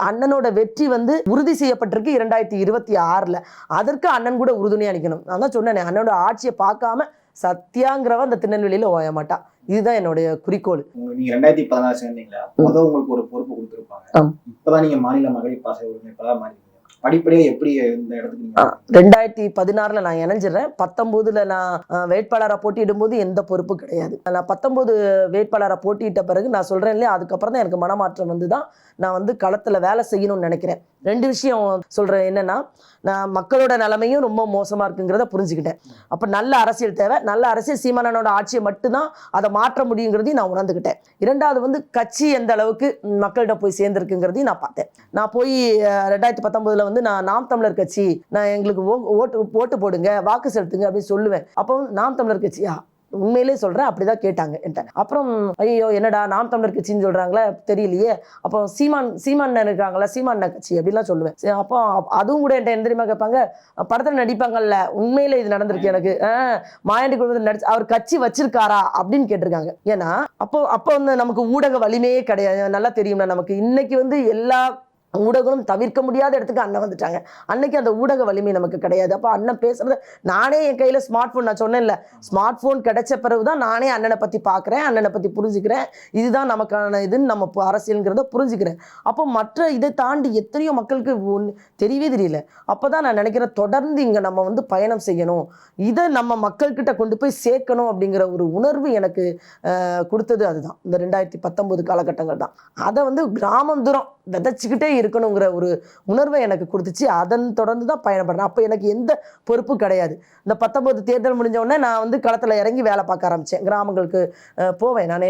அண்ணனோட வெற்றி வந்து உறுதி செய்யப்பட்டிருக்கு இரண்டாயிரத்தி இருபத்தி ஆறுல. அதற்கு அண்ணன் கூட உறுதுணையா நிக்கணும். நான் தான் சொன்னேனே அண்ணனோட ஆட்சியை பார்க்காம சத்யாங்கிறவ அந்த திருநெல்வேலியில ஓய மாட்டா. இதுதான் என்னுடைய குறிக்கோள். நீங்க ரெண்டாயிரத்தி பதினாறு சேர்ந்தீங்களா? உங்களுக்கு ஒரு பொறுப்பு கொடுத்துருப்பாங்க. இப்பதான் நீங்க மாநில மகளிர் பாசறை ஒருங்கிணைப்பாளர் மாறி படிப்படியா எப்படி இந்த இடத்துக்கு ரெண்டாயிரத்தி பதினாறுல நான் இணைஞ்சிடுறேன். பத்தொன்பதுல நான் அஹ், வேட்பாளரா போட்டியிடும் எந்த பொறுப்பும் கிடையாது. நான் பத்தொன்பது வேட்பாளரா போட்டியிட்ட பிறகு நான் சொல்றேன் இல்லையா அதுக்கப்புறம் தான் எனக்கு மனமாற்றம் வந்து தான் நான் வந்து களத்துல வேலை செய்யணும்னு நினைக்கிறேன். ரெண்டு விஷயம் சொல்றேன் என்னன்னா நான் மக்களோட நிலைமையும் ரொம்ப மோசமா இருக்குங்கிறத புரிஞ்சுக்கிட்டேன். அப்போ நல்ல அரசியல் தேவை. நல்ல அரசியல் சீமானனோட ஆட்சியை மட்டும்தான் அதை மாற்ற முடியுங்கிறதையும் நான் உணர்ந்துக்கிட்டேன் இரண்டாவது வந்து கட்சி எந்த அளவுக்கு மக்கள்கிட்ட போய் சேர்ந்துருக்குங்கிறதையும் நான் பார்த்தேன். நான் போய் ரெண்டாயிரத்தி பத்தொன்பதுல வந்து நான் நாம் தமிழர் கட்சி நான் எங்களுக்கு ஓட்டு ஓட்டு போடுங்க வாக்கு செலுத்துங்க அப்படின்னு சொல்லுவேன். அப்போ நாம் தமிழர் கட்சியா உண்மையிலே சொல்றேன் அப்படிதான் கேட்டாங்க என்கிட்ட. அப்புறம் ஐயோ என்னடா நாம் தமிழர் கட்சின்னு சொல்றாங்களே தெரியலையே. அப்போ சீமான் சீமான் இருக்காங்களா சீமான் கட்சி அப்படிலாம் சொல்லுவேன். அப்போ அதுவும் கூட என்கிட்ட என்ன தெரியுமா கேட்பாங்க படத்துல நடிப்பாங்கல்ல உண்மையிலே இது நடந்திருக்கு எனக்கு. மாயாண்டி குழுமத்தில் நடிச்சு அவர் கட்சி வச்சிருக்காரா அப்படின்னு கேட்டிருக்காங்க. ஏன்னா அப்போ அப்போ வந்து நமக்கு ஊடக வலிமையே கிடையாது. நல்லா தெரியும்ல நமக்கு. இன்னைக்கு வந்து எல்லா ஊடகங்களும் தவிர்க்க முடியாத இடத்துக்கு அண்ணன் வந்துட்டாங்க. அன்னைக்கு அந்த ஊடக வலிமை நமக்கு கிடையாது. அப்போ அண்ணன் பேசுறது நானே என் கையில் ஸ்மார்ட் ஃபோன் நான் சொன்னேன்ல ஸ்மார்ட் ஃபோன் கிடைச்ச பிறகுதான் நானே அண்ணனை பற்றி பார்க்குறேன் அண்ணனை பற்றி புரிஞ்சுக்கிறேன். இதுதான் நமக்கான இதுன்னு நம்ம இப்போ அரசியலுங்கிறத புரிஞ்சுக்கிறேன். அப்போ மற்ற இதை தாண்டி எத்தனையோ மக்களுக்கு ஒன்று தெரியவே தெரியல. அப்பதான் நான் நினைக்கிறேன் தொடர்ந்து இங்கே நம்ம வந்து பயணம் செய்யணும். இதை நம்ம மக்கள்கிட்ட கொண்டு போய் சேர்க்கணும் அப்படிங்கிற ஒரு உணர்வு எனக்கு கொடுத்தது அதுதான். இந்த ரெண்டாயிரத்தி பத்தொம்போது காலகட்டங்கள் தான். அதை வந்து கிராமம் தூரம் விதைச்சிக்கிட்டே இருக்கணுங்கிற ஒரு உணர்வை எனக்கு கொடுத்துச்சு. அதன் தொடர்ந்து தான் பயணப்படுறேன். அப்போ எனக்கு எந்த பொறுப்பும் கிடையாது. இந்த பத்தொம்பது தேர்தல் முடிஞ்சவுடனே நான் வந்து களத்தில் இறங்கி வேலை பார்க்க ஆரம்பித்தேன் கிராமங்களுக்கு போவேன். நான்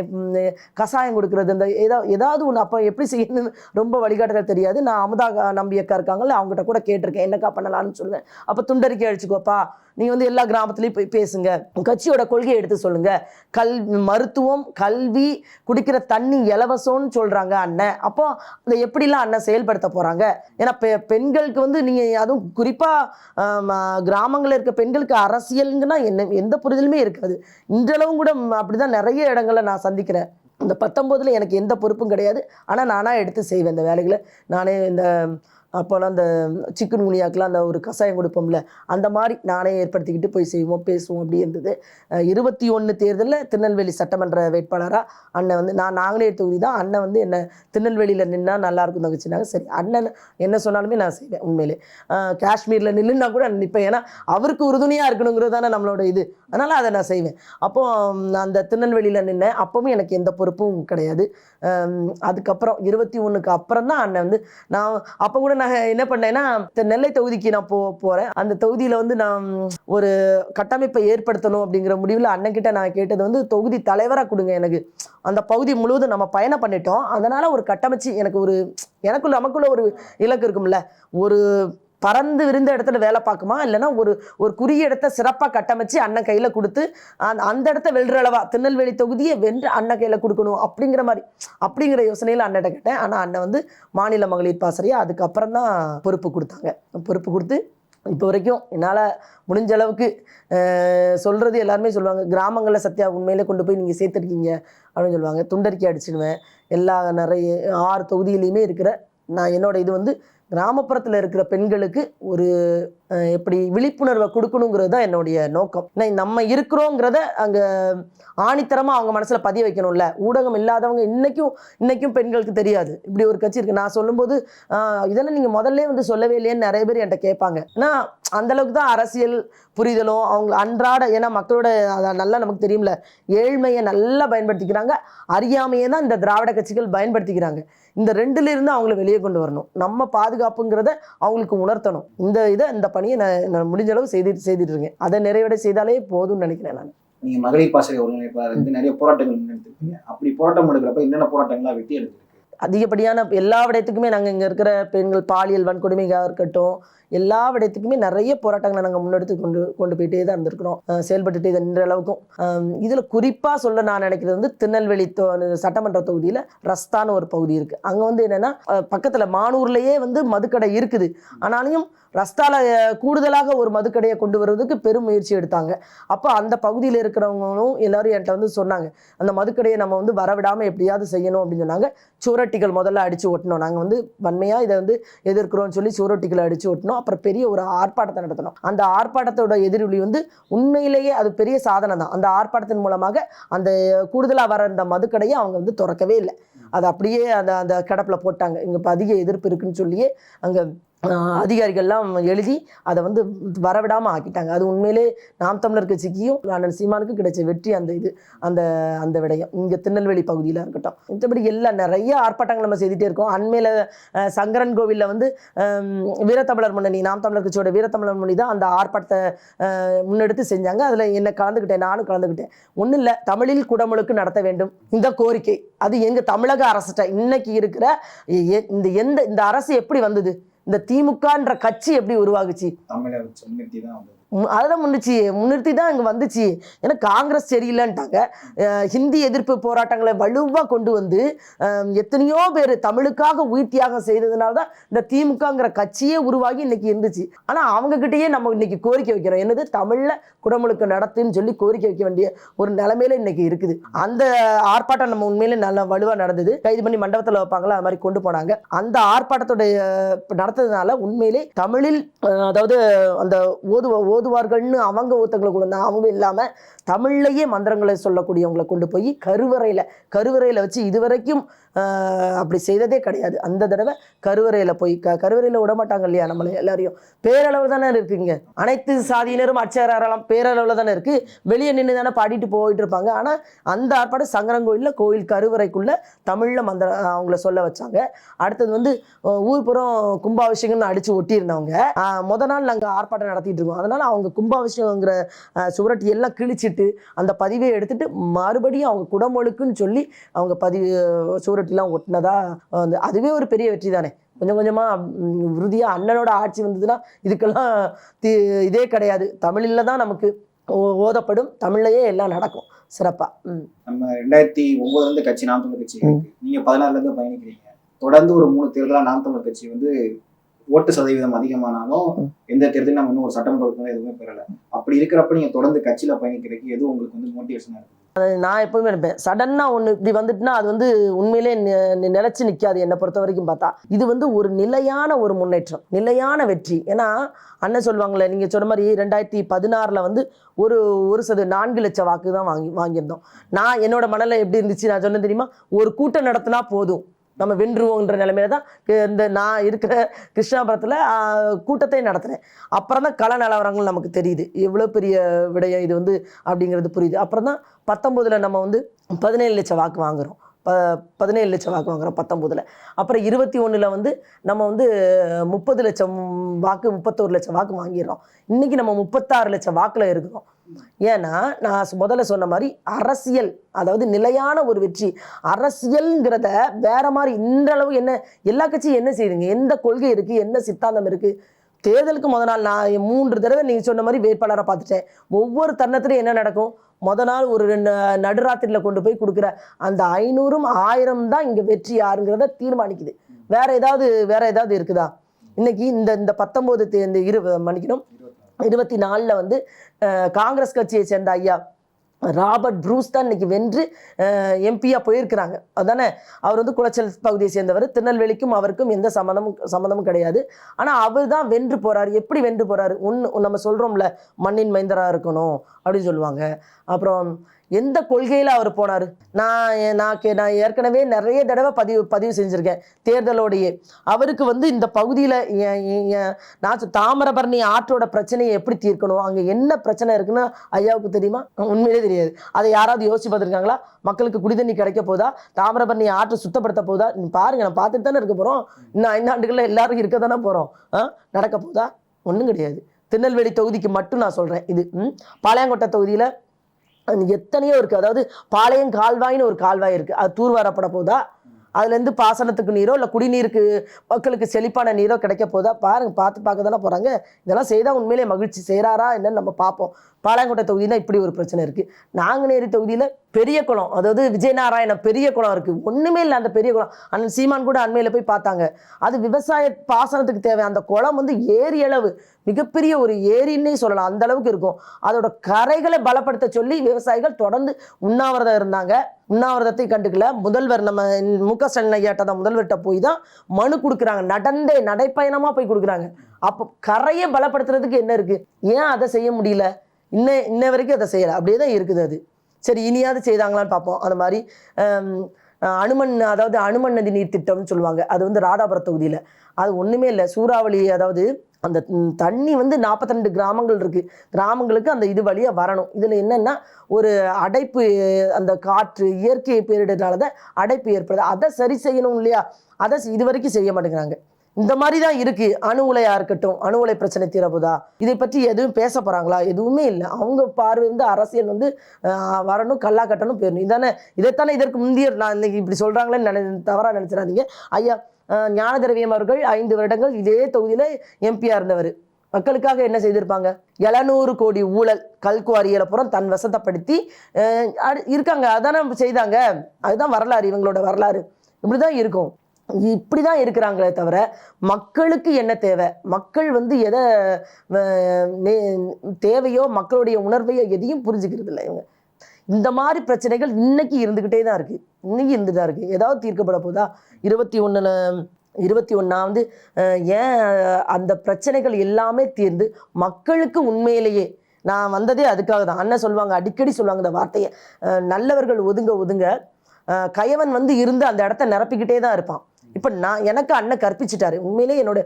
கசாயம் கொடுக்குறது இந்த ஏதா ஏதாவது ஒன்று அப்போ எப்படி செய்யணும்னு ரொம்ப வழிகாட்டுகள் தெரியாது. நான் அமுதா நம்பியக்கா இருக்காங்கல்ல அவங்ககிட்ட கூட கேட்டிருக்கேன். என்னக்கா பண்ணலான்னு சொல்லுவேன். அப்போ துண்டறிக்கை அழிச்சுக்கோப்பா நீங்கள் வந்து எல்லா கிராமத்துலேயும் போய் பேசுங்க. கட்சியோட கொள்கையை எடுத்து சொல்லுங்கள் கல் மருத்துவம் கல்வி குடிக்கிற தண்ணி இலவசம்னு சொல்கிறாங்க அண்ணன். அப்போ அதை எப்படிலாம் அண்ணன் செயல்படுத்த போகிறாங்க ஏன்னா பெ பெண்களுக்கு வந்து நீங்கள் அதுவும் குறிப்பாக கிராமங்களில் இருக்க பெண்களுக்கு அரசியலுங்கன்னா என்ன எந்த புரிதலுமே இருக்காது. இன்றளவும் கூட அப்படி அப்படிதான் நிறைய இடங்களில் நான் சந்திக்கிறேன். இந்த பத்தொம்போதில் எனக்கு எந்த பொறுப்பும் கிடையாது. ஆனால் நானாக எடுத்து செய்வேன் இந்த வேலைகளை. நானே இந்த அப்போல்லாம் அந்த சிக்கன் குனியாக்கெலாம் அந்த ஒரு கஷாயம் கொடுப்போம்ல அந்த மாதிரி நானே ஏற்படுத்திக்கிட்டு போய் செய்வோம் பேசுவோம் அப்படி இருந்தது. இருபத்தி ஒன்று தேர்தலில் திருநெல்வேலி சட்டமன்ற வேட்பாளராக அண்ணன் வந்து நான் நாங்களே தொகுதி தான் அண்ணன் வந்து என்ன திருநெல்வேலியில் நின்னா நல்லாயிருக்கும் தங்கச்சினாங்க சரி அண்ணன் என்ன சொன்னாலுமே நான் செய்வேன் உண்மையிலே. காஷ்மீரில் நில்லுன்னா கூட நிற்பேன் ஏன்னா அவருக்கு உறுதுணையாக இருக்கணுங்கிறது தானே நம்மளோட இது. அதனால் அதை நான் செய்வேன். அப்போ அந்த திருநெல்வேலியில் நின்னேன். அப்பவும் எனக்கு எந்த பொறுப்பும் கிடையாது. அதுக்கப்புறம் இருபத்தி ஒன்றுக்கு அப்புறம் தான் அண்ணன் வந்து நான் அப்போ கூட நான் என்ன பண்ணேன்னா நெல்லை தொகுதிக்கு நான் போ போகிறேன் அந்த தொகுதியில் வந்து நான் ஒரு கட்டமைப்பை ஏற்படுத்தணும் அப்படிங்கிற முடிவில் அண்ணன்கிட்ட நான் கேட்டது வந்து தொகுதி தலைவராக கொடுங்க எனக்கு. அந்த பகுதி முழுவதும் நம்ம பயணம் பண்ணிட்டோம். அதனால் ஒரு கட்டமைச்சு எனக்கு ஒரு எனக்குள்ள நமக்குள்ள ஒரு இலக்கு இருக்கும்ல. ஒரு பறந்து விரிந்த இடத்துல வேலை பார்க்குமா? இல்லைன்னா ஒரு ஒரு குறுகிய இடத்த சிறப்பாக கட்டமைச்சு அண்ணன் கையில் கொடுத்து அந்த அந்த இடத்த வெல்ற அளவா திருநெல்வேலி தொகுதியை வென்று அண்ணன் கையில் கொடுக்கணும் அப்படிங்கிற மாதிரி அப்படிங்கிற யோசனையில் அண்ணன் கேட்டேன். ஆனால் அண்ணன் வந்து மாநில மகளிர் பாசறையா அதுக்கப்புறம் தான் பொறுப்பு கொடுத்தாங்க. பொறுப்பு கொடுத்து இப்போ வரைக்கும் என்னால் முடிஞ்ச அளவுக்கு சொல்கிறது எல்லாருமே சொல்லுவாங்க கிராமங்களில் சத்யா உண்மையிலே கொண்டு போய் நீங்கள் சேர்த்துருக்கீங்க அப்படின்னு சொல்லுவாங்க. துண்டறிக்கை அடிச்சிடுவேன். எல்லா நிறைய ஆறு தொகுதியிலையுமே இருக்கிற நான் என்னோடய இது வந்து கிராமப்புறத்தில் இருக்கிற பெண்களுக்கு ஒரு எப்படி விழிப்புணர்வை கொடுக்கணுங்கிறது தான் என்னுடைய நோக்கம். ஏன்னா நம்ம இருக்கிறோங்கிறத அங்கே ஆணித்தரமாக அவங்க மனசில் பதிய வைக்கணும்ல. ஊடகம் இல்லாதவங்க இன்றைக்கும் இன்றைக்கும் பெண்களுக்கு தெரியாது. இப்படி ஒரு கட்சி இருக்குது நான் சொல்லும்போது இதெல்லாம் நீங்கள் முதல்ல வந்து சொல்லவே இல்லையேன்னு நிறைய பேர் என்கிட்ட கேட்பாங்க. ஏன்னா அந்தளவுக்கு தான் அரசியல் புரிதலும் அவங்க அன்றாட ஏன்னா மக்களோட அதை நல்லா நமக்கு தெரியும்ல ஏழ்மையை நல்லா பயன்படுத்திக்கிறாங்க. அறியாமையை தான் இந்த திராவிட கட்சிகள் பயன்படுத்திக்கிறாங்க. இந்த ரெண்டுலேருந்து அவங்கள வெளியே கொண்டு வரணும். நம்ம பாதுகாப்புங்கிறத அவங்களுக்கு உணர்த்தணும். இந்த இதை இந்த பணியை நான் நான் முடிஞ்ச அளவு செய்துட்டு செய்துட்டு இருக்கேன் அதை நிறைவடை செய்தாலே போதும்னு நினைக்கிறேன் நான். நீங்க மகளிர் பாசறை ஒருங்கிணைப்பாளர் வந்து நிறைய போராட்டங்கள் முன்னெடுத்திருக்கீங்க. அப்படி போராட்டம் எடுக்கிறப்ப என்னென்ன போராட்டங்களா வெற்றி எடுத்திருக்கு? அதிகப்படியான எல்லா விடயத்துக்குமே நாங்கள் இங்கே இருக்கிற பெண்கள் பாலியல் வன்கொடுமையாக இருக்கட்டும் எல்லா விடயத்துக்குமே நிறைய போராட்டங்களை நாங்கள் முன்னெடுத்து கொண்டு கொண்டு போயிட்டே தான் இருந்திருக்கிறோம். செயல்பட்டுட்டு செயல்பட்டுட்டே நின்ற அளவுக்கும். இதில் குறிப்பாக சொல்ல நான் நினைக்கிறது வந்து திருநெல்வேலி தொ- சட்டமன்ற தொகுதியில் ரஸ்தான்னு ஒரு பகுதி இருக்கு. அங்கே வந்து என்னன்னா பக்கத்தில் மானூர்லேயே வந்து மதுக்கடை இருக்குது. ஆனாலும் ரஸ்தால கூடுதலாக ஒரு மதுக்கடையை கொண்டு வருவதற்கு பெரும் முயற்சி எடுத்தாங்க. அப்போ அந்த பகுதியில் இருக்கிறவங்களும் எல்லாரும் என்கிட்ட வந்து சொன்னாங்க அந்த மதுக்கடையை நம்ம வந்து வரவிடாமல் எப்படியாவது செய்யணும் அப்படின்னு சொன்னாங்க. சுவரொட்டிகள் முதல்ல அடிச்சு ஒட்டினோம் நாங்கள் வந்து வன்மையாக இதை வந்து எதிர்க்கிறோம்னு சொல்லி சுவரொட்டிகளை அடிச்சு ஒட்டினோம் அப்புறம் பெரிய ஒரு ஆர்ப்பாட்டத்தை நடத்தணும். அந்த ஆர்ப்பாட்டத்தோட எதிரொலி வந்து உண்மையிலேயே அது பெரிய சாதனை தான். அந்த ஆர்ப்பாட்டத்தின் மூலமாக அந்த கூடுதலாக வர அந்த மதுக்கடையை அவங்க வந்து திறக்கவே இல்லை. அது அப்படியே அந்த அந்த கிடப்புல போட்டாங்க. இங்கே இப்போ அதிக எதிர்ப்பு இருக்குன்னு சொல்லியே அங்கே அதிகாரிகள்லாம் எழுதி அதை வந்து வரவிடாமல் ஆக்கிட்டாங்க. அது உண்மையிலே நாம் தமிழர் கட்சிக்கும் அண்ணன் சீமானுக்கு கிடைச்ச வெற்றி அந்த இது அந்த அந்த விடயம். இங்கே திருநெல்வேலி பகுதியில் இருக்கட்டும். மற்றபடி எல்லாம் நிறைய ஆர்ப்பாட்டங்கள் நம்ம செய்துட்டே இருக்கோம். அண்மையில் சங்கரன் கோவிலில் வந்து வீரத்தமிழர் முன்னணி நாம் தமிழர் கட்சியோட வீரத்தமிழர் முன்னணி தான் அந்த ஆர்ப்பாட்டத்தை முன்னெடுத்து செஞ்சாங்க. அதில் என்ன கலந்துக்கிட்டேன் நானும் கலந்துக்கிட்டேன் ஒன்றும் இல்லை தமிழில் குடமுழுக்கு நடத்த வேண்டும். இந்த கோரிக்கை. அது எங்கள் தமிழக அரசிட்ட இன்னைக்கு இருக்கிற எ- எ- இந்த எந்த இந்த அரசு எப்படி வந்தது? இந்த திமுகன்ற கட்சி எப்படி உருவாகுச்சு? தமிழர் வச்சு தான் வந்தது. அதெல்லாம் முன்னிச்சு முன்னிறுத்தி தான் இங்கே வந்துச்சு. ஏன்னா காங்கிரஸ் சரியில்லைன்ட்டாங்க. ஹிந்தி எதிர்ப்பு போராட்டங்களை வலுவாக கொண்டு வந்து எத்தனையோ பேர் தமிழுக்காக உயிர் தியாகம் செய்ததுனால தான் இந்த திமுகங்கிற கட்சியே உருவாகி இன்னைக்கு இருந்துச்சு. ஆனால் அவங்கக்கிட்டயே நம்ம இன்னைக்கு கோரிக்கை வைக்கிறோம். என்னது? தமிழில் குடமுழுக்கு நடத்துன்னு சொல்லி கோரிக்கை வைக்க வேண்டிய ஒரு நிலைமையில இன்னைக்கு இருக்குது. அந்த ஆர்ப்பாட்டம் நம்ம உண்மையிலே நல்லா வலுவாக நடந்தது. கைது பண்ணி மண்டபத்தில் வைப்பாங்களா? அது மாதிரி கொண்டு போனாங்க. அந்த ஆர்ப்பாட்டத்துடைய நடத்ததுனால உண்மையிலே தமிழில் அதாவது அந்த ஓதுவ ஓதுவார்கள்னு அவங்க ஒருத்தங்களை கொண்டு வந்தாங்க அவங்க இல்லாம தமிழ்லையே மந்திரங்களை சொல்லக்கூடியவங்களை கொண்டு போய் கருவறையில் கருவறையில் வச்சு இதுவரைக்கும் அப்படி செய்ததே கிடையாது. அந்த தடவை கருவறையில் போய் க கருவறையில் விட மாட்டாங்க இல்லையா நம்மளை எல்லாரையும்? பேரளவில் தானே இருக்குங்க. அனைத்து சாதியினரும் அச்சராரலாம் பேரளவில் தானே இருக்குது வெளியே நின்று தானே பாடிட்டு போயிட்டு இருப்பாங்க. ஆனால் அந்த ஆர்ப்பாடு சங்கரங்கோயிலில் கோயில் கருவறைக்குள்ளே தமிழில் மந்திர அவங்கள சொல்ல வச்சாங்க. அடுத்தது வந்து ஊர்புறம் கும்பாபிஷேகம்னு அடித்து ஒட்டியிருந்தவங்க. முத நாள் நாங்கள் ஆர்ப்பாட்டம் நடத்திட்டு இருக்கோம். அதனால் அவங்க கும்பாபிஷேகங்கிற சுவரட்டி எல்லாம் கிழிச்சிட்டு அந்த பதிவை எடுத்துட்டு மறுபடியும் அவங்க குடமொழுக்குன்னு சொல்லி அவங்க பதிவு சுவரொட்டிலாம் ஒட்டினதா வந்து அதுவே ஒரு பெரிய வெற்றி தானே. கொஞ்சம் கொஞ்சமா ம், உறுதியா அண்ணனோட ஆட்சி வந்ததுன்னா இதுக்கெல்லாம் தி- இதே கிடையாது. தமிழில் தான் நமக்கு ஓதப்படும். தமிழ்லயே எல்லாம் நடக்கும். சிறப்பா. ம். நம்ம ரெண்டாயிரத்தி ஒன்பதுல இருந்து கட்சி நாம் தமிழர் கட்சி இருக்கு. நீங்க பதினாறுல இருந்து பயணிக்கிறீங்க. தொடர்ந்து ஒரு மூணு தேர்தலா நாம் தமிழர் கட்சி வந்து ஓட்டு சதவீதம் அதிகமானாலும். எந்த தேர்தலும் நம்ம இன்னும் ஒரு சட்டமன்ற உறுப்பினர் எதுவுமே பெறல. அப்படி இருக்கிறப்ப நீங்க தொடர்ந்து கட்சியில பயணிக்கிறதுக்கு எது உங்களுக்கு வந்து மோட்டிவேஷனா இருக்கு? நான் எப்பவுமே நினைப்பேன். சடனாக ஒன்று இப்படி வந்துட்டுனா அது வந்து உண்மையிலே நிலைச்சு நிற்காது என்னை பொறுத்த வரைக்கும் பார்த்தா. இது வந்து ஒரு நிலையான ஒரு முன்னேற்றம் நிலையான வெற்றி. ஏன்னா அண்ணன் சொல்லுவாங்களே நீங்கள் சொன்ன மாதிரி ரெண்டாயிரத்தி பதினாறில் வந்து ஒரு ஒரு சது நான்கு லட்சம் வாக்கு தான் வாங்கி வாங்கியிருந்தோம். நான் என்னோட மனநிலை எப்படி இருந்துச்சு நான் சொன்னேன் தெரியுமா? ஒரு கூட்டம் நடத்தினா போதும். நம்ம வென்றுவோங்கிற நிலைமையில தான் இந்த நான் இருக்கிற கிருஷ்ணாபுரத்தில் கூட்டத்தை நடத்துகிறேன் அப்புறம் தான் கல நிலவரங்கள் நமக்கு தெரியுது. எவ்வளோ பெரிய விடயம் இது வந்து அப்படிங்கிறது புரியுது. அப்புறம் தான் பத்தொம்போதில் நம்ம வந்து பதினேழு லட்சம் வாக்கு வாங்குகிறோம் ப பதினேழு லட்சம் வாக்கு வாங்குறோம் பத்தொம்போதில் அப்புறம் இருபத்தி ஒன்றில் வந்து நம்ம வந்து முப்பது லட்சம் வாக்கு முப்பத்தோரு லட்சம் வாக்கு வாங்கிடுறோம். இன்றைக்கி நம்ம முப்பத்தாறு லட்சம் வாக்கில் இருக்கிறோம். ஏன்னா நான் முதல்ல சொன்ன மாதிரி அரசியல் அதாவது நிலையான ஒரு வெற்றி. அரசியல்ங்கிறத வேற மாதிரி இந்த அளவு என்ன எல்லா கட்சியும் என்ன செய்யுதுங்க எந்த கொள்கை இருக்குது என்ன சித்தாந்தம் இருக்குது தேர்தலுக்கு முத நாள் நான் மூன்று தடவை நீங்கள் சொன்ன மாதிரி வேட்பாளரை பார்த்துட்டேன். ஒவ்வொரு தருணத்துலையும் என்ன நடக்கும்? முத நாள் ஒரு ரெண்டு நடுராத்திரியில் கொண்டு போய் கொடுக்குற அந்த ஐநூறும் ஆயிரம் தான் இங்கே வெற்றி யாருங்கிறத தீர்மானிக்குது. வேற ஏதாவது வேற ஏதாவது இருக்குதா? இன்னைக்கு இந்த இந்த பத்தொம்போது தே- இந்த இரு மன்னிக்கணும். இருபத்தி நாலில் வந்து காங்கிரஸ் கட்சியை சேர்ந்த ஐயா ராபர்ட் ப்ரூஸ் தான் இன்னைக்கு வென்று எம்பியாக போயிருக்கிறாங்க. அதானே? அவர் வந்து குளச்சல் பகுதியை சேர்ந்தவர். திருநெல்வேலிக்கும் அவருக்கும் எந்த சம்மந்தமும் சம்மந்தமும் கிடையாது. ஆனால் அவர் தான் வென்று போகிறார் எப்படி வென்று போகிறாரு ஒன்று நம்ம சொல்கிறோம்ல மண்ணின் மைந்தராக இருக்கணும் அப்படின்னு சொல்லுவாங்க. அப்புறம் எந்த கொள்கையில் அவர் போனார்? நான் நான் கே நான் ஏற்கனவே நிறைய தடவை பதிவு பதிவு செஞ்சுருக்கேன் தேர்தலோடையே. அவருக்கு வந்து இந்த பகுதியில் நான் சொ- தாமிரபரணி ஆற்றோட பிரச்சனையை எப்படி தீர்க்கணும்? அங்கே என்ன பிரச்சனை இருக்குன்னு ஐயாவுக்கு தெரியுமா? உண்மையிலே தெரியாது. அதை யாராவது யோசிச்சு பார்த்துருக்காங்களா? மக்களுக்கு குடிதண்ணி கிடைக்க போதா? தாமிரபரணி ஆற்றை சுத்தப்படுத்த போதா? நீ பாருங்க நான் பார்த்துட்டு தானே இருக்க போகிறோம் இன்னும் ஐந்தாண்டுகளில் எல்லாரும் இருக்க தானே போகிறோம் ஆ? நடக்க போதா? ஒன்றும் கிடையாது. திருநெல்வேலி தொகுதிக்கு மட்டும் நான் சொல்கிறேன் இது. ம்? பாளையங்கோட்டை தொகுதியில் எத்தனையோ இருக்குது அதாவது பாளையம் கால்வாயின்னு ஒரு கால்வாய் இருக்குது அது தூர்வாரப்பட போதா? அதுலேருந்து பாசனத்துக்கு நீரோ இல்லை குடிநீருக்கு மக்களுக்கு செழிப்பான நீரோ கிடைக்க போதா? பாருங்கள் பார்த்து பார்க்க தானே போகிறாங்க இதெல்லாம் செய்தால் உண்மையிலே மகிழ்ச்சி. செய்கிறாரா என்னன்னு நம்ம பார்ப்போம். பாலாங்கோட்டை தொகுதினா இப்படி ஒரு பிரச்சனை இருக்குது நாங்குநேரி தொகுதியில் பெரிய குளம் அதாவது விஜயநாராயண பெரிய குளம் இருக்குது ஒன்றுமே இல்லை அந்த பெரிய குளம். அண்ணன் சீமான் கூட அண்மையில் போய் பார்த்தாங்க. அது விவசாய பாசனத்துக்கு தேவை. அந்த குளம் வந்து ஏரி அளவு. மிகப்பெரிய ஒரு ஏரின்னே சொல்லலாம். அந்த அளவுக்கு இருக்கும். அதோட கரைகளை பலப்படுத்த சொல்லி விவசாயிகள் தொடர்ந்து உண்ணாவிரதம் இருந்தாங்க. உண்ணாவிரதத்தை கண்டுக்கல. முதல்வர் நம்ம மு க ஸ்டாலின் ஐயாட்ட தான் முதல்வர்கிட்ட போய் தான் மனு கொடுக்குறாங்க. நடந்தே நடைப்பயணமாக போய் கொடுக்குறாங்க. அப்போ கரையை பலப்படுத்துறதுக்கு என்ன இருக்குது ஏன் அதை செய்ய முடியல? இன்ன இன்ன வரைக்கும் அதை செய்யலை. அப்படியே தான் இருக்குது அது. சரி இனியாவது செய்தாங்களான்னு பார்ப்போம். அந்த மாதிரி அனுமன் அதாவது அனுமன் நதி நீர் திட்டம்னு சொல்லுவாங்க. அது வந்து ராதாபுரம் தொகுதியில். அது ஒன்றுமே இல்லை. சூறாவளி அதாவது அந்த தண்ணி வந்து 42 கிராமங்கள் இருக்குது கிராமங்களுக்கு அந்த இது வழியாக வரணும். இதில் என்னென்னா ஒரு அடைப்பு அந்த காற்று இயற்கை பேரிடர்னால தான் அடைப்பு ஏற்படுது. அதை சரி செய்யணும் இல்லையா? அதை இது வரைக்கும் செய்ய மாட்டேங்கிறாங்க. இந்த மாதிரி தான் இருக்கு. அணு உலையா இருக்கட்டும் அணு உலை பிரச்சனை தீரப்போதா? இதை பற்றி எதுவும் பேச போறாங்களா? எதுவுமே இல்லை. அவங்க பார்வை வந்து அரசியல் வந்து வரணும் கல்லா கட்டணும் போயிடணும். இதானே இதைத்தானே இதற்கு முந்தைய நான் இன்னைக்கு இப்படி சொல்றாங்களேன்னு நினை தவறாக நினைச்சிடாதீங்க. ஐயா ஞான திரவியம் அவர்கள் ஐந்து வருடங்கள் இதே தொகுதியில் எம்பியா இருந்தவர். மக்களுக்காக என்ன செய்திருப்பாங்க? எழுநூறு கோடி ஊழல் கல்குவாரிகளை புறம் தன் வசதப்படுத்தி இருக்காங்க. அதானே செய்தாங்க. அதுதான் வரலாறு இவங்களோட வரலாறு. இப்படி தான் இருக்கும். இப்படி தான் இருக்கிறாங்களே தவிர மக்களுக்கு என்ன தேவை? மக்கள் வந்து எதை தேவையோ மக்களுடைய உணர்வையோ எதையும் புரிஞ்சுக்கிறது இல்லை இவங்க. இந்த மாதிரி பிரச்சனைகள் இன்னைக்கு இருந்துக்கிட்டே தான் இருக்குது இன்னைக்கு இருந்துட்டு தான் இருக்குது ஏதாவது தீர்க்கப்பட போதா? இருபத்தி ஒன்றில் இருபத்தி ஒன்றா வந்து ஏன் அந்த பிரச்சனைகள் எல்லாமே தீர்ந்து மக்களுக்கு உண்மையிலேயே நான் வந்ததே அதுக்காக தான். அண்ணன் சொல்லுவாங்க அடிக்கடி சொல்லுவாங்க இந்த வார்த்தையை. நல்லவர்கள் ஒதுங்க ஒதுங்க. கயவன் வந்து இருந்து அந்த இடத்த நிரப்பிக்கிட்டே தான் இருப்பான். இப்போ நான் எனக்கு அண்ணன் கற்பிச்சிட்டாரு. உண்மையிலே என்னோட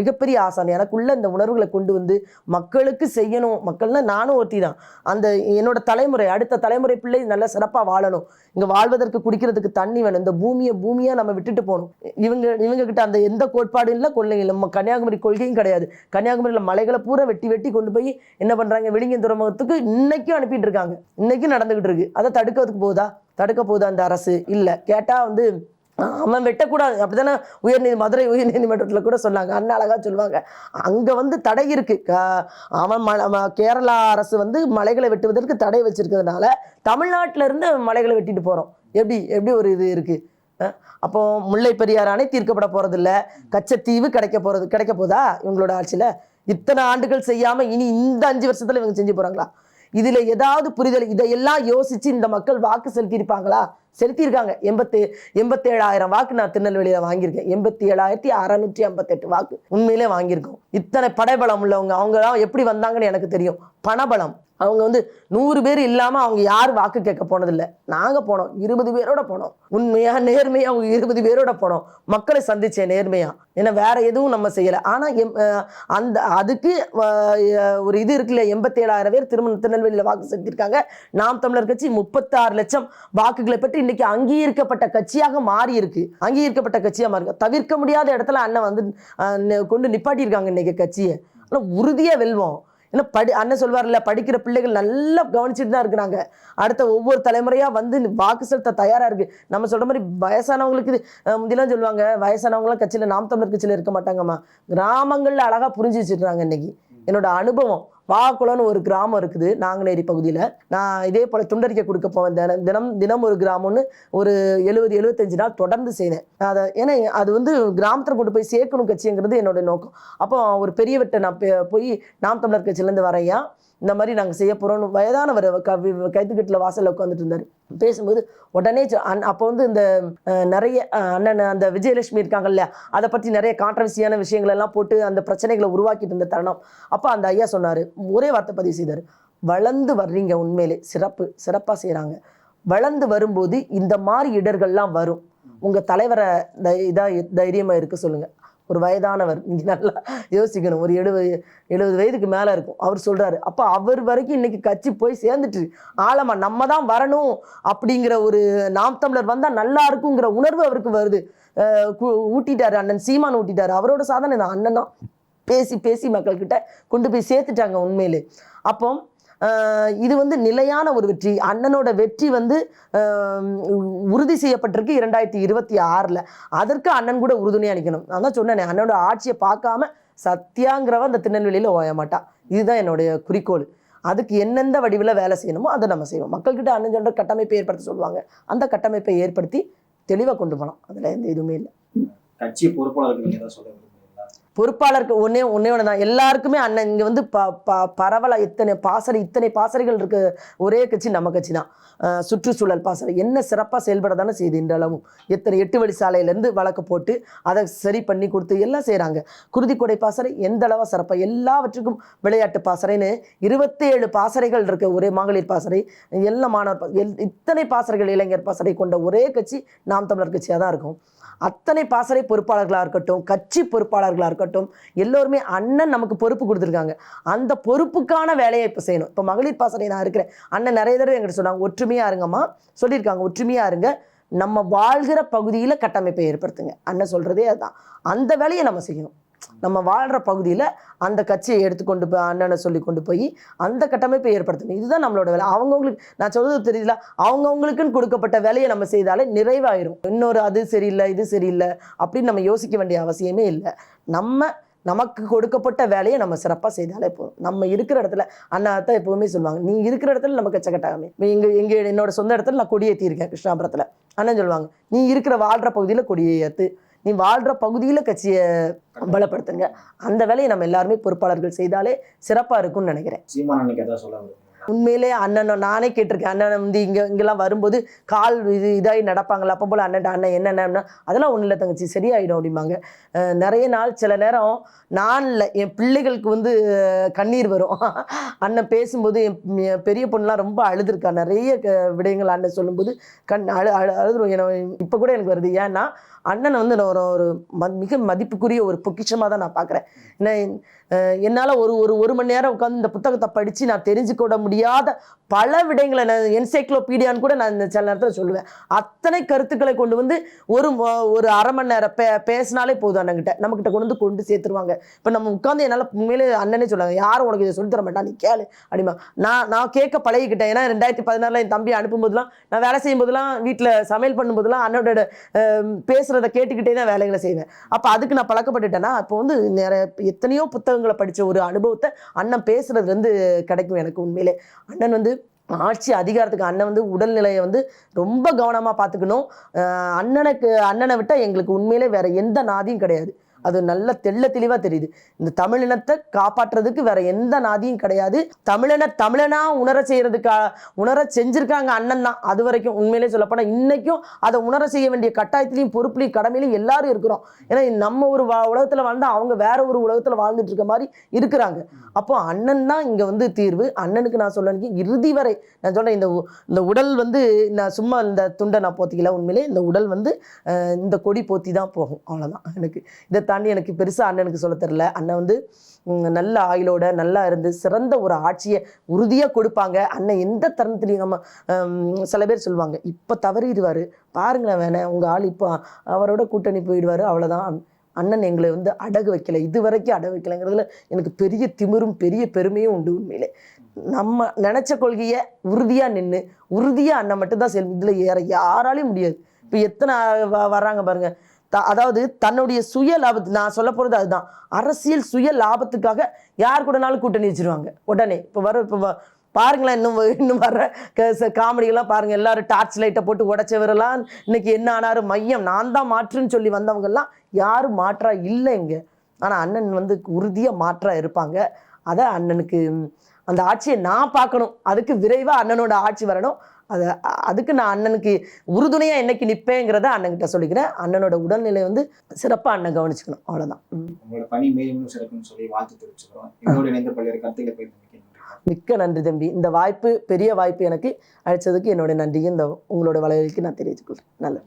மிகப்பெரிய ஆசான். எனக்குள்ள இந்த உணர்வுகளை கொண்டு வந்து மக்களுக்கு செய்யணும். மக்கள்னா நானும் ஒருத்தி தான் அந்த என்னோட தலைமுறை அடுத்த தலைமுறை பிள்ளை நல்ல சிறப்பாக வாழணும். இங்கே வாழ்வதற்கு குடிக்கிறதுக்கு தண்ணி வேணும். இந்த பூமியை பூமியாக நம்ம விட்டுட்டு போகணும். இவங்க இவங்க கிட்ட அந்த எந்த கோட்பாடும் இல்லை கொள்ளையும் இல்லை. நம்ம கன்னியாகுமரி கொள்கையும் கிடையாது. கன்னியாகுமரியில் மலைகளை பூரா வெட்டி வெட்டி கொண்டு போய் என்ன பண்ணுறாங்க விழுங்கிய துறைமுகத்துக்கு இன்னைக்கும் அனுப்பிட்டு இருக்காங்க. இன்னைக்கும் நடந்துகிட்டு இருக்கு. அதை தடுக்கிறதுக்கு போதா? தடுக்க போதா அந்த அரசு? இல்லை. கேட்டால் வந்து அவன் வெட்டக்கூடாது. அப்படிதானே உயர்நீதி மதுரை உயர்நீதிமன்றத்தில் கூட சொன்னாங்க. அண்ணா அழகாக சொல்லுவாங்க. அங்கே வந்து தடை இருக்குது அவன் ம ம- கேரளா அரசு வந்து மலைகளை வெட்டுவதற்கு தடை வச்சுருக்கிறதுனால தமிழ்நாட்டிலேருந்து மலைகளை வெட்டிட்டு போகிறோம் எப்படி எப்படி ஒரு இது இருக்குது அப்போ முல்லை பெரியார் அணை தீர்க்கப்பட போகிறதில்ல கச்சத்தீவு கிடைக்க போகிறது கிடைக்க போதா இவங்களோட ஆட்சியில்? இத்தனை ஆண்டுகள் செய்யாமல் இனி இந்த அஞ்சு வருஷத்தில் இவங்க செஞ்சு போகிறாங்களா இதில் ஏதாவது புரிதல் இதையெல்லாம் யோசித்து இந்த மக்கள் வாக்கு செலுத்தியிருப்பாங்களா? செலுத்தியிருக்காங்க. எண்பத்தி எண்பத்தேழாயிரம் வாக்கு நான் திருநெல்வேலியில வாங்கியிருக்கேன். எண்பத்தி ஏழாயிரத்தி அறநூற்றி ஐம்பத்தெட்டு வாக்கு உண்மையிலே வாங்கியிருக்கோம். இத்தனை படைபலம் உள்ளவங்க அவங்க எப்படி வந்தாங்கன்னு எனக்கு தெரியும். பணபலம். அவங்க வந்து நூறு பேர் இல்லாமல் அவங்க யார் வாக்கு கேட்க போனதில்லை. நாங்கள் போனோம். இருபது பேரோட போனோம். உண்மையாக நேர்மையாக அவங்க இருபது பேரோட போனோம். மக்களை சந்திச்சேன் நேர்மையாக ஏன்னா வேற எதுவும் நம்ம செய்யலை. ஆனால் எம் அந்த அதுக்கு ஒரு இது இருக்குல்ல. எண்பத்தேழாயிரம் பேர் திருமண திருநெல்வேலியில் வாக்கு செலுத்தியிருக்காங்க. நாம் தமிழர் கட்சி முப்பத்தாறு லட்சம் வாக்குகளை பற்றி இன்னைக்கு அங்கீகரிக்கப்பட்ட கட்சியாக மாறி இருக்கு. அங்கீகரிக்கப்பட்ட கட்சியாக மாறி தவிர்க்க முடியாத இடத்துல அண்ணன் வந்து கொண்டு நிப்பாட்டியிருக்காங்க இன்னைக்கு கட்சியை. ஆனால் உறுதியாக வெல்வோம். ஏன்னா படி அண்ணன் சொல்வார்ல படிக்கிற பிள்ளைகள் நல்லா கவனிச்சுட்டு தான் இருக்கிறாங்க. அடுத்த ஒவ்வொரு தலைமுறையாக வந்து வாக்கு செலுத்த தயாராக இருக்குது நம்ம சொல்கிற மாதிரி வயசானவங்களுக்கு இது முந்திலாம் சொல்லுவாங்க வயசானவங்களாம் கட்சியில் நாம் தமிழர் கட்சியில் இருக்க மாட்டாங்கம்மா. கிராமங்களில் அழகாக புரிஞ்சு வச்சுருக்காங்க இன்னைக்கு. என்னோட அனுபவம். வாக்குளம்னு ஒரு கிராமம் இருக்குது நாங்குநேரி பகுதியில். நான் இதே போல் துண்டறிக்கை கொடுக்க போவேன். தினம் தினம் தினம் ஒரு கிராமம்னு ஒரு எழுபது எழுபத்தஞ்சு நாள் தொடர்ந்து செய்தேன் அதை ஏன்னா அது வந்து கிராமத்தில் கொண்டு போய் சேர்க்கணும் கட்சிங்கிறது என்னோட நோக்கம். அப்போ ஒரு பெரியவர்கிட்ட நான் போய் நாம் தமிழர் கட்சியிலேருந்து வரையா இந்த மாதிரி நாங்கள் செய்ய போகிறோம்னு வயதானவர் க கைத்துக்கட்டில் வாசலில் உட்காந்துட்டு இருந்தார். பேசும்போது உடனே அன் அப்போ வந்து இந்த நிறைய அண்ணன் அந்த விஜயலட்சுமி இருக்காங்கல்ல அதை பற்றி நிறைய கான்ட்ரவர்சியான விஷயங்களெல்லாம் போட்டு அந்த பிரச்சனைகளை உருவாக்கிட்டு இருந்த தருணம். அப்போ அந்த ஐயா சொன்னார் ஒரே வார்த்தை பதிவு செய்தார். வளர்ந்து வர்றீங்க உண்மையிலே சிறப்பு சிறப்பாக செய்கிறாங்க வளர்ந்து வரும்போது இந்த மாதிரி இடர்கள்லாம் வரும். உங்கள் தலைவரை தை இதாக தைரியமாக இருக்க சொல்லுங்கள் ஒரு வயதானவர். நீங்கள் நல்லா யோசிக்கணும். ஒரு எழுபது எழுபது வயதுக்கு மேலே இருக்கும். அவர் சொல்கிறாரு அப்போ அவர் வரைக்கும் இன்றைக்கி கட்சி போய் சேர்ந்துட்டு ஆழமா நம்ம தான் வரணும் அப்படிங்கிற ஒரு நாம் தமிழர் வந்தால் நல்லா இருக்குங்கிற உணர்வு அவருக்கு வருது. ஊட்டிட்டார் அண்ணன் சீமான் ஊட்டிட்டார். அவரோட சாதனை தான். அண்ணன் தான். பேசி பேசி மக்கள்கிட்ட கொண்டு போய் சேர்த்துட்டாங்க உண்மையிலே. அப்போ இது வந்து நிலையான ஒரு வெற்றி. அண்ணனோட வெற்றி வந்து உறுதி செய்யப்பட்டிருக்கு இரண்டாயிரத்தி இருபத்தி ஆறில். அதற்கு அண்ணன் கூட உறுதுணையாக நிற்கணும் நான் தான் சொன்னேன் அண்ணனோட ஆட்சியை பார்க்காம சத்தியாங்கிறவ அந்த திருநெல்வேலியில் ஓய மாட்டான். இதுதான் என்னுடைய குறிக்கோள். அதுக்கு எந்தெந்த வடிவில் வேலை செய்யணுமோ அதை நம்ம செய்வோம். மக்கள்கிட்ட அண்ணன் சொல்கிற கட்டமைப்பை ஏற்படுத்த சொல்லுவாங்க. அந்த கட்டமைப்பை ஏற்படுத்தி தெளிவாக கொண்டு போகலாம் அதில் எந்த எதுவுமே இல்லை. கட்சி பொறுப்பாளர்கள் சொல்ல பொறுப்பாளருக்கு ஒன்றே ஒன்றே ஒன்று தான். எல்லாருக்குமே அண்ணன் இங்கே வந்து ப ப பரவலாக இத்தனை பாசறை இத்தனை பாசறைகள் இருக்க. ஒரே கட்சி நம்ம கட்சி தான். சுற்றுச்சூழல் பாசறை. என்ன சிறப்பாக செயல்பட தானே செய்யுது இன்றளவும் எத்தனை எட்டு வழி சாலையிலேருந்து வழக்கு போட்டு அதை சரி பண்ணி கொடுத்து எல்லாம் செய்கிறாங்க குருதிக்கொடை பாசறை எந்த அளவாக சிறப்பாக எல்லாவற்றுக்கும் விளையாட்டு பாசறைன்னு இருபத்தி ஏழு பாசறைகள் இருக்க. ஒரே மகளிர் பாசறை எல்லா மாணவர் எல் இத்தனை பாசறைகள் இளைஞர் பாசறை கொண்ட ஒரே கட்சி நாம் தமிழர் கட்சியாக தான் இருக்கும். அத்தனை பாசறை பொறுப்பாளர்களாக இருக்கட்டும் கட்சி பொறுப்பாளர்களாக இருக்கட்டும் எல்லோருமே அண்ணன் நமக்கு பொறுப்பு கொடுத்துருக்காங்க. அந்த பொறுப்புக்கான வேலையை இப்போ செய்யணும். இப்போ மகளிர் பாசறை நான் இருக்கிறேன். அண்ணன் நிறைய தடவை எங்கிட்ட சொன்னாங்க ஒற்றுமையாக இருங்கம்மா. சொல்லியிருக்காங்க ஒற்றுமையாக இருங்க. நம்ம வாழ்கிற பகுதியில் கட்டமைப்பை ஏற்படுத்துங்க. அண்ணன் சொல்கிறதே அதுதான். அந்த வேலையை நம்ம செய்யணும். நம்ம வாழ்கிற பகுதியில் அந்த கட்சியை எடுத்துக்கொண்டு போய் அண்ணனை சொல்லி கொண்டு போய் அந்த கட்டமைப்பை ஏற்படுத்தணும். இதுதான் நம்மளோட வேலை. அவங்கவுங்களுக்கு நான் சொல்றது தெரியல அவங்கவுங்களுக்குன்னு கொடுக்கப்பட்ட வேலையை நம்ம செய்தாலே நிறைவாயிரும். இன்னொரு அது சரியில்லை இது சரியில்லை அப்படின்னு நம்ம யோசிக்க வேண்டிய அவசியமே இல்லை. நம்ம நமக்கு கொடுக்கப்பட்ட வேலையை நம்ம சிறப்பாக செய்தாலே போதும். நம்ம இருக்கிற இடத்துல அண்ணா தான் எப்போவுமே சொல்லுவாங்க நீ இருக்கிற இடத்துல நம்ம கச்சக்கட்டாகமே எங்க எங்க என்னோட சொந்த இடத்துல நான் கொடியேற்றிருக்கேன் கிருஷ்ணாபுரத்தில். அண்ணன் சொல்லுவாங்க நீ இருக்கிற வாழ்கிற பகுதியில் கொடியை ஏற்று நீ வாழ்கிற பகுதியில் கட்சியை பலப்படுத்துங்க. அந்த வேலையை நம்ம எல்லாருமே பொறுப்பாளர்கள் செய்தாலே சிறப்பாக இருக்கும்னு நினைக்கிறேன். உண்மையிலே அண்ணனை நானே கேட்டிருக்கேன் அண்ணன் வந்து இங்கே இங்கெல்லாம் வரும்போது கால் இது இதாகி நடப்பாங்களா அப்போ போல் அண்ணன் அண்ணன் என்னென்ன அதெல்லாம் ஒன்றும் இல்லை தங்கச்சி சரியாயிடும் அப்படிம்பாங்க. நிறைய நாள் சில நேரம் நான் இல்லை என் பிள்ளைகளுக்கு வந்து கண்ணீர் வரும். அண்ணன் பேசும்போது என் பெரிய பொண்ணுலாம் ரொம்ப அழுதுருக்கா. நிறைய க- விடயங்கள் அண்ணன் சொல்லும்போது கண் அழு அழு அழுதுரும். எனக்கு இப்போ கூட எனக்கு வருது. ஏன்னா அண்ணனை வந்து நான் ஒரு ஒரு மிக மதிப்புக்குரிய ஒரு பொக்கிஷமாக தான் நான் பார்க்குறேன் ஏன்னா என்னால் ஒரு ஒரு ஒரு மணி நேரம் உட்காந்து இந்த புத்தகத்தை படித்து நான் தெரிஞ்சுக்கூட முடியாத பல விடயங்களை நான் என்சைக்ளோபீடியான்னு கூட நான் இந்த சில நேரத்தில் சொல்லுவேன். அத்தனை கருத்துக்களை கொண்டு வந்து ஒரு ஒரு அரை மணி நேரம் பே பேசினாலே போதும் அண்ணன்கிட்ட. நம்மக்கிட்ட கொண்டு வந்து கொண்டு சேர்த்துருவாங்க. இப்போ நம்ம உட்காந்து என்னால் உண்மையிலே அண்ணனே சொல்லுவாங்க யாரும் உனக்கு இதை சொல்லித்தர மாட்டா நீ கேளு அப்படிமா. நான் நான் கேட்க பழகிக்கிட்டேன். ஏன்னா ரெண்டாயிரத்தி பதினாறில் என் தம்பி அனுப்பும்போதெல்லாம் நான் வேலை செய்யும்போதெல்லாம் வீட்டில் சமையல் பண்ணும்போதெல்லாம் அண்ணனோட பேசுகிறத கேட்டுக்கிட்டே தான் வேலைகளை செய்வேன். அப்போ அதுக்கு நான் பழக்கப்பட்டுட்டேன்னா அப்போ வந்து நிறைய எத்தனையோ புத்தகங்களை படித்த ஒரு அனுபவத்தை அண்ணன் பேசுறது வந்து கிடைக்கும் எனக்கு உண்மையிலே. அண்ணன் வந்து ஆட்சி அதிகாரத்துக்கு அண்ணன் வந்து உடல்நிலையை வந்து ரொம்ப கவனமாக பார்த்துக்கணும். அண்ணனுக்கு அண்ணனை விட்டால் எங்களுக்கு உண்மையிலே வேற எந்த நாதியும் கிடையாது. அது நல்ல தெள்ள தெளிவாக தெரியுது. இந்த தமிழினத்தை காப்பாற்றுறதுக்கு வேற எந்த நாதியும் கிடையாது. தமிழனை தமிழனா உணர செய்யறதுக்கா உணர செஞ்சிருக்காங்க அண்ணன் தான். அது வரைக்கும் உண்மையிலே சொல்லப்போனால் இன்னைக்கும் அதை உணர செய்ய வேண்டிய கட்டாயத்திலையும் பொறுப்புலையும் கடமையிலையும் எல்லாரும் இருக்கிறோம். ஏன்னா நம்ம ஒரு வா உலகத்தில் வாழ்ந்தால் அவங்க வேற ஒரு உலகத்தில் வாழ்ந்துட்டு இருக்க மாதிரி இருக்கிறாங்க. அப்போ அண்ணன் தான் இங்கே வந்து தீர்வு. அண்ணனுக்கு நான் சொல்லணும் இறுதி வரை நான் சொல்கிறேன் இந்த உ- இந்த உடல் வந்து நான் சும்மா இந்த துண்டை நான் போத்திக்கல உண்மையிலே. இந்த உடல் வந்து இந்த கொடி போத்தி தான் போகும். அவ்வளோதான் எனக்கு. இதை தாண்டி எனக்கு பெருசாக அண்ணனுக்கு சொல்ல தெரில அண்ணன் வந்து நல்ல ஆயுளோட நல்லா இருந்து சிறந்த ஒரு ஆட்சியை உறுதியாக கொடுப்பாங்க. அண்ணன் எந்த தருணத்துலையும் நம்ம சில பேர் சொல்லுவாங்க இப்போ தவறிடுவார். பாருங்களேன் வேணேன் உங்கள் ஆள் இப்போ அவரோட கூட்டணி போயிடுவார். அவ்வளோதான் அண்ணன் எங்களை வந்து அடகு வைக்கல. இது வரைக்கும் அடகு வைக்கலைங்கிறதுல எனக்கு பெரிய திமிரும் பெரிய பெருமையும் உண்டு உண்மையிலே. நம்ம நினச்ச கொள்கையை உறுதியாக நின்று உறுதியாக அண்ணன் மட்டும்தான் செல் இதில் ஏற யாராலையும் முடியாது. இப்போ எத்தனை வ- வர்றாங்க பாருங்கள் த அதாவது தன்னுடைய சுய லாபத்து நான் சொல்ல போகிறது அதுதான். அரசியல் சுய லாபத்துக்காக யார் கூடனாலும் கூட்டணி வச்சுருவாங்க. உடனே இப்போ வர இப்போ பாருங்களேன் இன்னும் வ- இன்னும் வர்ற காமெடிகள்லாம் பாருங்கள் எல்லாரும் டார்ச் லைட்டை போட்டு உடச்சவரெல்லாம் இன்னைக்கு என்ன ஆனாரு? மையம். நான் தான் மாற்றுன்னு சொல்லி வந்தவங்கெல்லாம் யாரும் மாற்றா இல்லை இங்கே ஆனால் அண்ணன் வந்து உறுதியாக மாற்றா இருப்பாங்க. அதை அண்ணனுக்கு அந்த ஆட்சியை நான் பார்க்கணும். அதுக்கு விரைவாக அண்ணனோட ஆட்சி வரணும். அது அதுக்கு நான் அண்ணனுக்கு உறுதுணையாக என்னைக்கு நிற்பேங்கிறத அண்ணன்கிட்ட சொல்லிக்கிறேன். அண்ணனோட உடல்நிலை வந்து சிறப்பாக அண்ணன் கவனிச்சுக்கணும். அவ்வளோதான். உங்களோட பணி மேலும் சிறப்புன்னு சொல்லி வாழ்த்து தெரிவிச்சுக்கிறோம். இணைந்த பல்வேறு கருத்துக்களை மிக்க நன்றி தம்பி. இந்த வாய்ப்பு பெரிய வாய்ப்பு எனக்கு அழைச்சதுக்கு என்னோட நன்றியும் இந்த உங்களோட வளர்ச்சிக்கு நான் தெரிவித்துக்கொள்கிறேன் நல்லது.